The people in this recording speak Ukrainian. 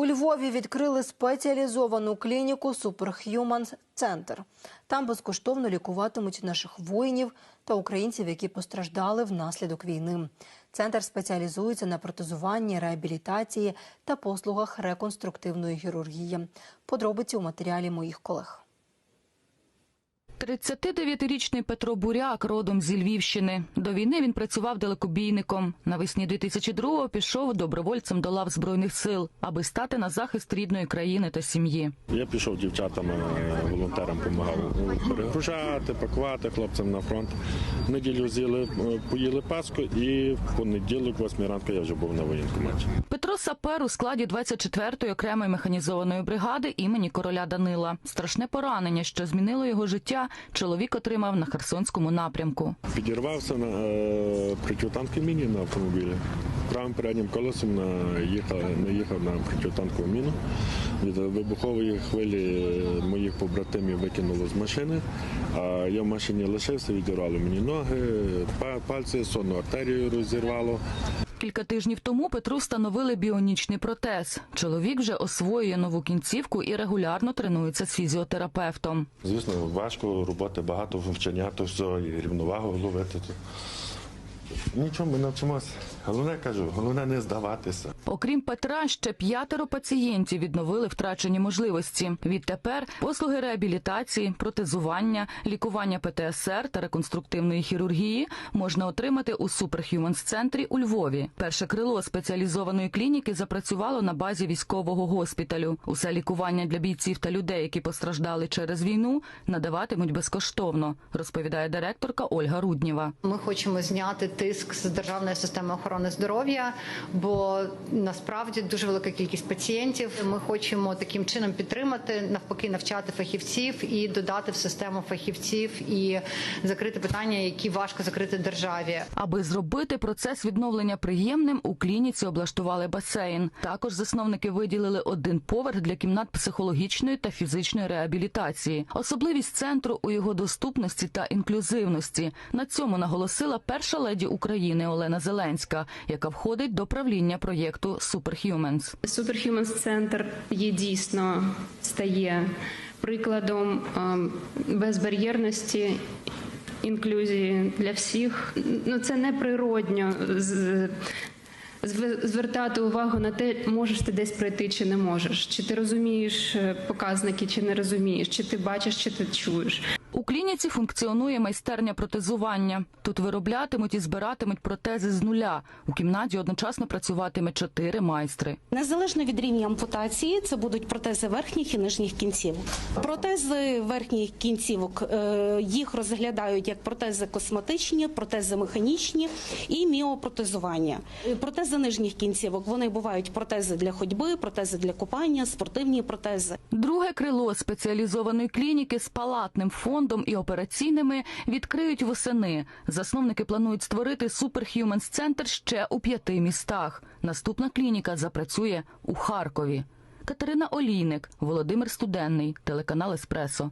У Львові відкрили спеціалізовану клініку Superhuman Center. Там безкоштовно лікуватимуть наших воїнів та українців, які постраждали внаслідок війни. Центр спеціалізується на протезуванні, реабілітації та послугах реконструктивної хірургії. Подробиці у матеріалі моїх колег. 39-річний Петро Буряк родом зі Львівщини. До війни він працював далекобійником. Навесні 2002-го пішов добровольцем до лав збройних сил, аби стати на захист рідної країни та сім'ї. Я пішов дівчатам, е, волонтерам допомагав перегружати, пакувати хлопцям на фронт. В неділю з'їли, е, поїли паску і в понеділок, 8 ранку, я вже був на воєнкоматі. Петро Сапер у складі 24-ї окремої механізованої бригади імені короля Данила. Страшне поранення, що змінило його життя, чоловік отримав на Херсонському напрямку. Підірвався на е, протитанковій міні на автомобілі. Правим переднім колесом наїхав, наїхав на протитанкову міну. Від вибухової хвилі е, моїх побратимів викинуло з машини, а я в машині лишився, відірвало мені ноги, пальці, сонну артерію розірвало. Кілька тижнів тому Петру встановили біонічний протез. Чоловік вже освоює нову кінцівку і регулярно тренується з фізіотерапевтом. Звісно, важко, роботи багато, вивчення, то рівновагу ловити. То. Нічого, ми навчимося. Головне кажу, головне не здаватися. Окрім Петра, ще п'ятеро пацієнтів відновили втрачені можливості. Відтепер послуги реабілітації, протезування, лікування ПТСР та реконструктивної хірургії можна отримати у Superhumans центрі у Львові. Перше крило спеціалізованої клініки запрацювало на базі військового госпіталю. Усе лікування для бійців та людей, які постраждали через війну, надаватимуть безкоштовно, розповідає директорка Ольга Руднєва. Ми хочемо зняти тиск з державної системи охорони здоров'я, бо насправді дуже велика кількість пацієнтів. Ми хочемо таким чином підтримати, навпаки, навчати фахівців і додати в систему фахівців і закрити питання, які важко закрити державі. Аби зробити процес відновлення приємним, у клініці облаштували басейн. Також засновники виділили один поверх для кімнат психологічної та фізичної реабілітації. Особливість центру у його доступності та інклюзивності. На цьому наголосила перша леді України Олена Зеленська, яка входить до правління проєкту Superhumans. Superhumans Центр є дійсно стає прикладом ем, безбар'єрності. Інклюзії для всіх ну це неприродньо з- зв- звертати увагу на те, можеш ти десь пройти чи не можеш, чи ти розумієш е, показники, чи не розумієш, чи ти бачиш, чи ти чуєш. У клініці функціонує майстерня протезування. Тут вироблятимуть і збиратимуть протези з нуля. У кімнаті одночасно працюватиме чотири майстри. Незалежно від рівня ампутації, це будуть протези верхніх і нижніх кінцівок. Протези верхніх кінцівок е, їх розглядають як протези косметичні, протези механічні і міопротезування. Е, Протези нижніх кінцівок вони бувають протези для ходьби, протези для купання, спортивні протези. Друге крило спеціалізованої клініки з палатним фондом і операційними відкриють восени. Засновники планують створити Superhumans Центр ще у п'яти містах. Наступна клініка запрацює у Харкові. Катерина Олійник, Володимир Студенний, телеканал Еспресо.